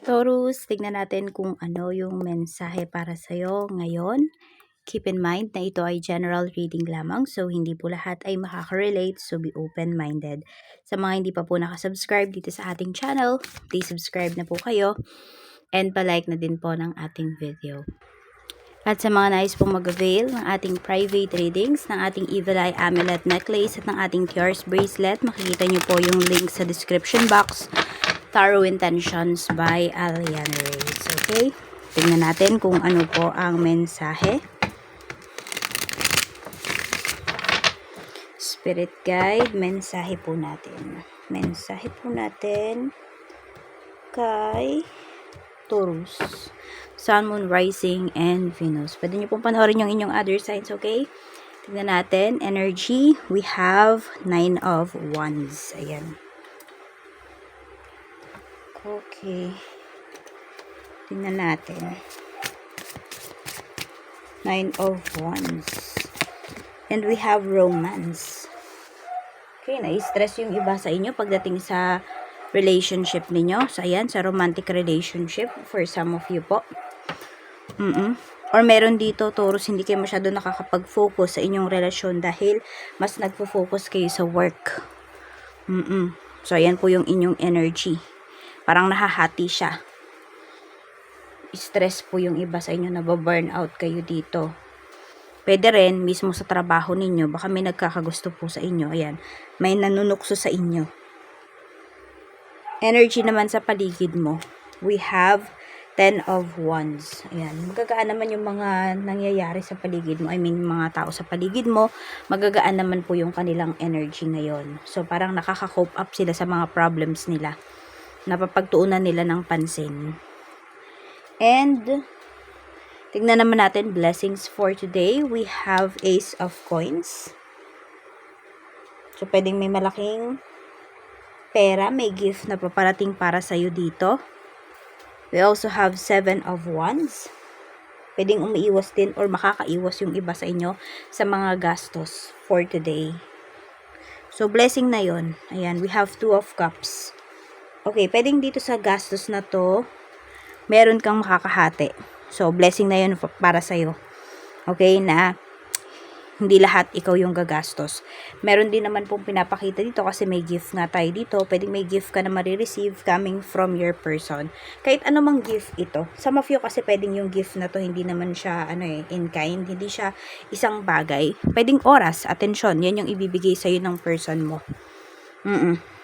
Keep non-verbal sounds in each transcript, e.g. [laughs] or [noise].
Taurus, tignan natin kung ano yung mensahe para sa'yo ngayon. Keep in mind na ito ay general reading lamang so hindi po lahat ay makaka-relate so be open-minded. Sa mga hindi pa po nakasubscribe dito sa ating channel, please subscribe na po kayo and palike na din po ng ating video. At sa mga nais pong mag-avail ng ating private readings, ng ating Evil Eye Amulet Necklace at ng ating Tears Bracelet, makikita nyo po yung link sa description box. Tarot Intentions by Alian Reyes. Okay? Tingnan natin kung ano po ang mensahe. Spirit Guide, mensahe po natin. Mensahe po natin kay Taurus. Sun, Moon, Rising, and Venus. Pwede nyo pong panoorin yung inyong other signs, okay? Tignan natin. Energy, we have Nine of Wands. Ayan. Okay. Tingnan natin. Nine of Wands. And we have Romance. Okay, na-stress yung iba sa inyo pagdating sa relationship ninyo. So, ayan, sa romantic relationship for some of you po. Mm-mm. Or meron dito, Taurus, hindi kayo masyado nakakapag-focus sa inyong relasyon dahil mas nagpo-focus kayo sa work. Mm-mm. So, ayan po yung inyong energy. Parang nahahati siya. Stress po yung iba sa inyo, nababurn out kayo dito. Pwede rin, mismo sa trabaho ninyo, baka may nagkakagusto po sa inyo. Ayan, may nanunukso sa inyo. Energy naman sa paligid mo. We have 10 of Wands. Ayan, magagaan naman yung mga nangyayari sa paligid mo. I mean, mga tao sa paligid mo, magagaan naman po yung kanilang energy ngayon. So, parang nakaka-cope up sila sa mga problems nila. Napapagtuunan nila ng pansin. And, tignan naman natin blessings for today. We have Ace of Coins. So, pwedeng may malaking pera, may gift na paparating para sa'yo dito. We also have Seven of Wands. Pwedeng umiiwas din or makakaiwas yung iba sa inyo sa mga gastos for today. So, blessing na yon. Ayan, we have Two of Cups. Okay, pwedeng dito sa gastos na to, meron kang makakahati. So, blessing na yun para sa'yo. Okay, na hindi lahat ikaw yung gagastos. Meron din naman pong pinapakita dito kasi may gift nga tayo dito. Pwedeng may gift ka na marireceive coming from your person. Kahit anumang gift ito. Some of you kasi pwedeng yung gift na to hindi naman siya ano eh, in kind. Hindi siya isang bagay. Pwedeng oras, attention. Yan yung ibibigay sa'yo ng person mo. Mm-mm.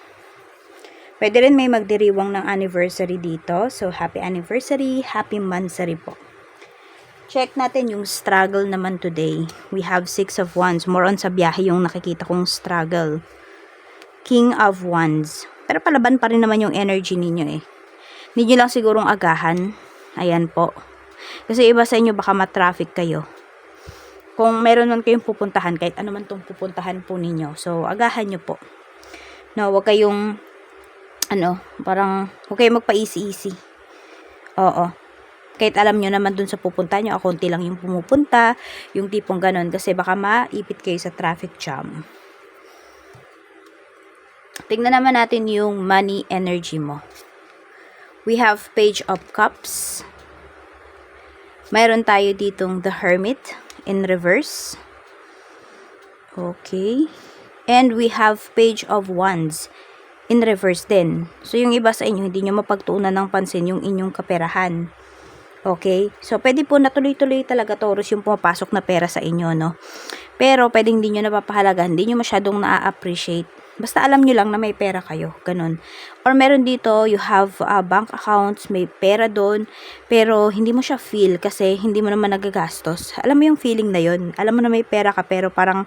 Pwede rin may magdiriwang ng anniversary dito. So, happy anniversary, happy mansary po. Check natin yung struggle naman today. We have six of wands. More on sa biyahe yung nakikita kong struggle. King of wands. Pero palaban pa rin naman yung energy ninyo eh. Hindi lang sigurong agahan. Ayan po. Kasi iba sa inyo baka matraffic kayo. Kung meron man kayong pupuntahan, kahit ano man tong pupuntahan po ninyo. So, agahan nyo po. No, wag kayong ano, parang kayong magpa-easy-easy. Oo kahit alam nyo naman dun sa pupunta nyo, akunti lang yung pumupunta, yung tipong ganun, kasi baka maipit kayo sa traffic jam. Tingnan naman natin yung money energy mo. We have Page of Cups. Mayroon tayo ditong The Hermit in reverse. Okay. And we have Page of Wands in reverse din. So, yung iba sa inyo, hindi nyo mapagtuunan ng pansin yung inyong kaperahan. Okay? So, pwede po natuloy-tuloy talaga Taurus yung pumapasok na pera sa inyo, no? Pero, pwedeng hindi nyo napapahalaga, hindi nyo masyadong na-appreciate. Basta alam nyo lang na may pera kayo, ganun. Or meron dito, you have uh, bank accounts, may pera doon, pero hindi mo siya feel kasi hindi mo naman nagagastos. Alam mo yung feeling na yon Alam mo na may pera ka, pero parang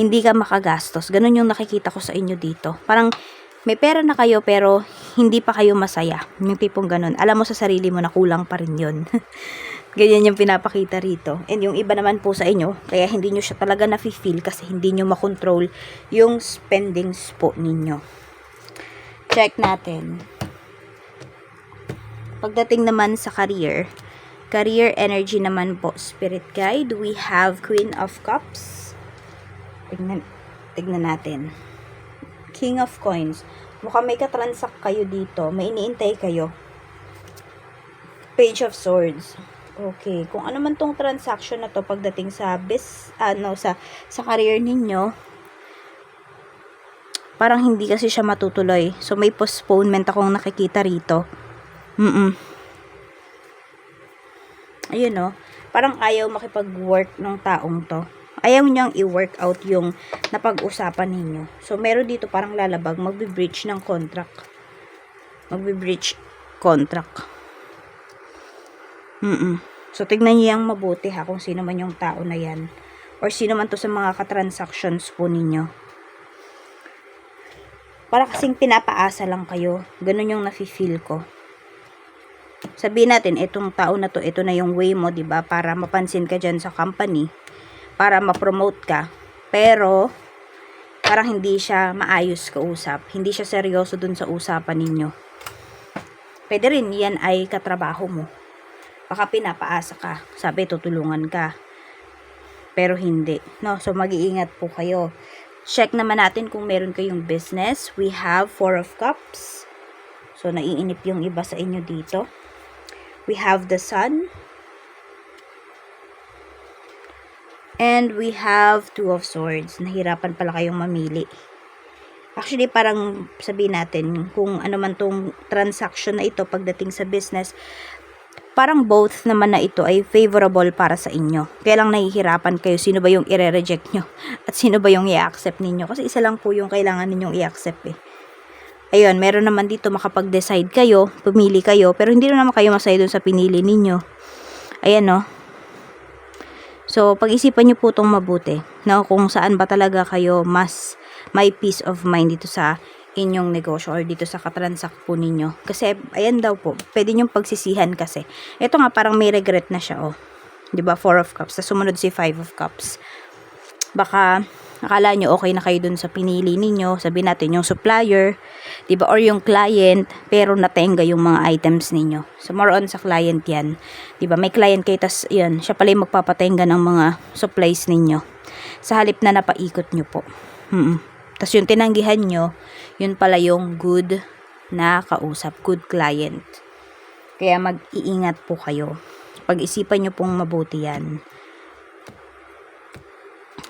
hindi ka makagastos. Ganun yung nakikita ko sa inyo dito. Parang may pera na kayo pero hindi pa kayo masaya. Yung tipong ganun. Alam mo sa sarili mo na kulang pa rin yun. [laughs] Ganyan yung pinapakita rito. And yung iba naman po sa inyo, kaya hindi nyo siya talaga na-feel kasi hindi nyo makontrol yung spendings po ninyo. Check natin. Pagdating naman sa career, career energy naman po, spirit guide, we have Queen of Cups. Tignan, tignan natin. King of Coins. Mukhang may katransak kayo dito. May iniintay kayo. Page of Swords. Okay, kung ano man tong transaction na to pagdating sa bis ano sa sa career ninyo, parang hindi kasi siya matutuloy. So may postponement akong nakikita rito. Mm. Ayun no. Parang ayaw makipag-work ng taong to. Ayaw niyang i-work out yung napag-usapan ninyo. So meron dito parang lalabag, magbe-breach ng contract. Magbe-breach contract. Mm So, tignan niyo yung mabuti ha kung sino man yung tao na yan. Or sino man to sa mga katransactions po ninyo. Para kasing pinapaasa lang kayo. Ganun yung nafe-feel ko. Sabihin natin, itong tao na to, ito na yung way mo, 'di ba Para mapansin ka dyan sa company. Para ma-promote ka. Pero, parang hindi siya maayos kausap. Hindi siya seryoso dun sa usapan ninyo. Pwede rin, yan ay katrabaho mo baka pinapaasa ka. Sabi, tutulungan ka. Pero hindi. No? So, mag-iingat po kayo. Check naman natin kung meron kayong business. We have Four of Cups. So, naiinip yung iba sa inyo dito. We have the Sun. And we have Two of Swords. Nahirapan pala kayong mamili. Actually, parang sabihin natin, kung ano man tong transaction na ito pagdating sa business, parang both naman na ito ay favorable para sa inyo. Kaya lang nahihirapan kayo sino ba yung i-reject nyo [laughs] at sino ba yung i-accept ninyo. Kasi isa lang po yung kailangan ninyong i-accept eh. Ayun, meron naman dito makapag-decide kayo, pumili kayo, pero hindi na naman kayo masaya dun sa pinili ninyo. Ayan no. So, pag-isipan nyo po itong mabuti. No, kung saan ba talaga kayo mas may peace of mind dito sa inyong negosyo or dito sa katransak po ninyo. Kasi, ayan daw po, pwede nyong pagsisihan kasi. Ito nga, parang may regret na siya, oh. ba diba, four of cups. Tapos sumunod si five of cups. Baka, akala nyo okay na kayo dun sa pinili ninyo. Sabi natin yung supplier, ba diba, or yung client, pero natenga yung mga items ninyo. So, more on sa client yan. ba diba, may client kayo, tas yan, siya pala yung magpapatenga ng mga supplies ninyo. Sa halip na napaikot nyo po. Hmm. Tapos yung tinanggihan nyo, yun pala yung good na kausap, good client. Kaya mag-iingat po kayo. Pag-isipan nyo pong mabuti yan.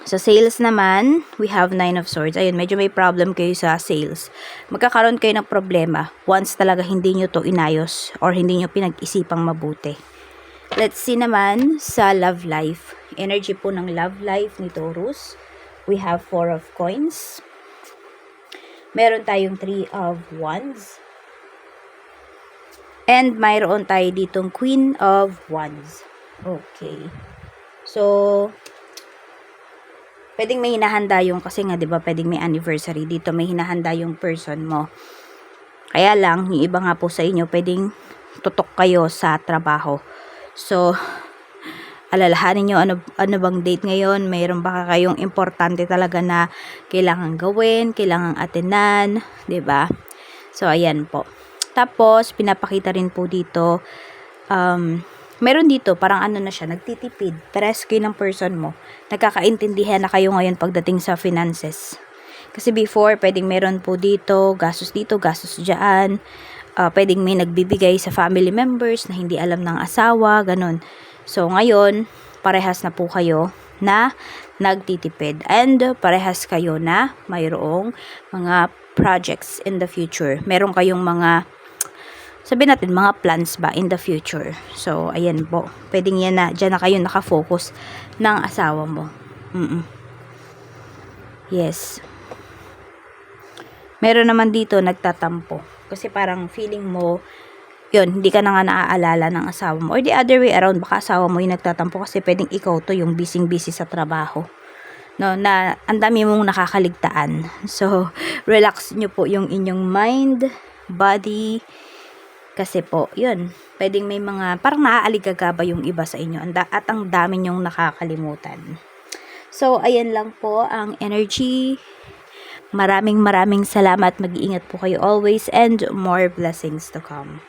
Sa sales naman, we have nine of swords. Ayun, medyo may problem kayo sa sales. Magkakaroon kayo ng problema once talaga hindi nyo to inayos or hindi nyo pinag-isipang mabuti. Let's see naman sa love life. Energy po ng love life ni Taurus. We have four of coins. Meron tayong 3 of Wands. And mayroon tayo ditong Queen of Wands. Okay. So, pwedeng may hinahanda yung, kasi nga, di ba, pwedeng may anniversary dito, may hinahanda yung person mo. Kaya lang, yung iba nga po sa inyo, pwedeng tutok kayo sa trabaho. So, alalahanin nyo ano, ano bang date ngayon, mayroon ba kayong importante talaga na kailangan gawin, kailangan atenan, ba diba? So, ayan po. Tapos, pinapakita rin po dito, um, meron dito, parang ano na siya, nagtitipid, pares kayo ng person mo, nagkakaintindihan na kayo ngayon pagdating sa finances. Kasi before, pwedeng meron po dito, gastos dito, gastos dyan, uh, pwedeng may nagbibigay sa family members na hindi alam ng asawa, ganun. So, ngayon, parehas na po kayo na nagtitipid and parehas kayo na mayroong mga projects in the future. Meron kayong mga sabi natin mga plans ba in the future. So, ayan po. Pwedeng yan na, dyan na kayo nakafocus ng asawa mo. Mm, -mm. Yes. Meron naman dito nagtatampo. Kasi parang feeling mo, yun, hindi ka na nga naaalala ng asawa mo. Or the other way around, baka asawa mo yung nagtatampo kasi pwedeng ikaw to yung busy-busy sa trabaho. No, na ang dami mong nakakaligtaan. So, [laughs] relax nyo po yung inyong mind, body, kasi po, yun, pwedeng may mga, parang naaaligagaba yung iba sa inyo at ang dami nyong nakakalimutan. So, ayan lang po ang energy. Maraming maraming salamat. Mag-iingat po kayo always and more blessings to come.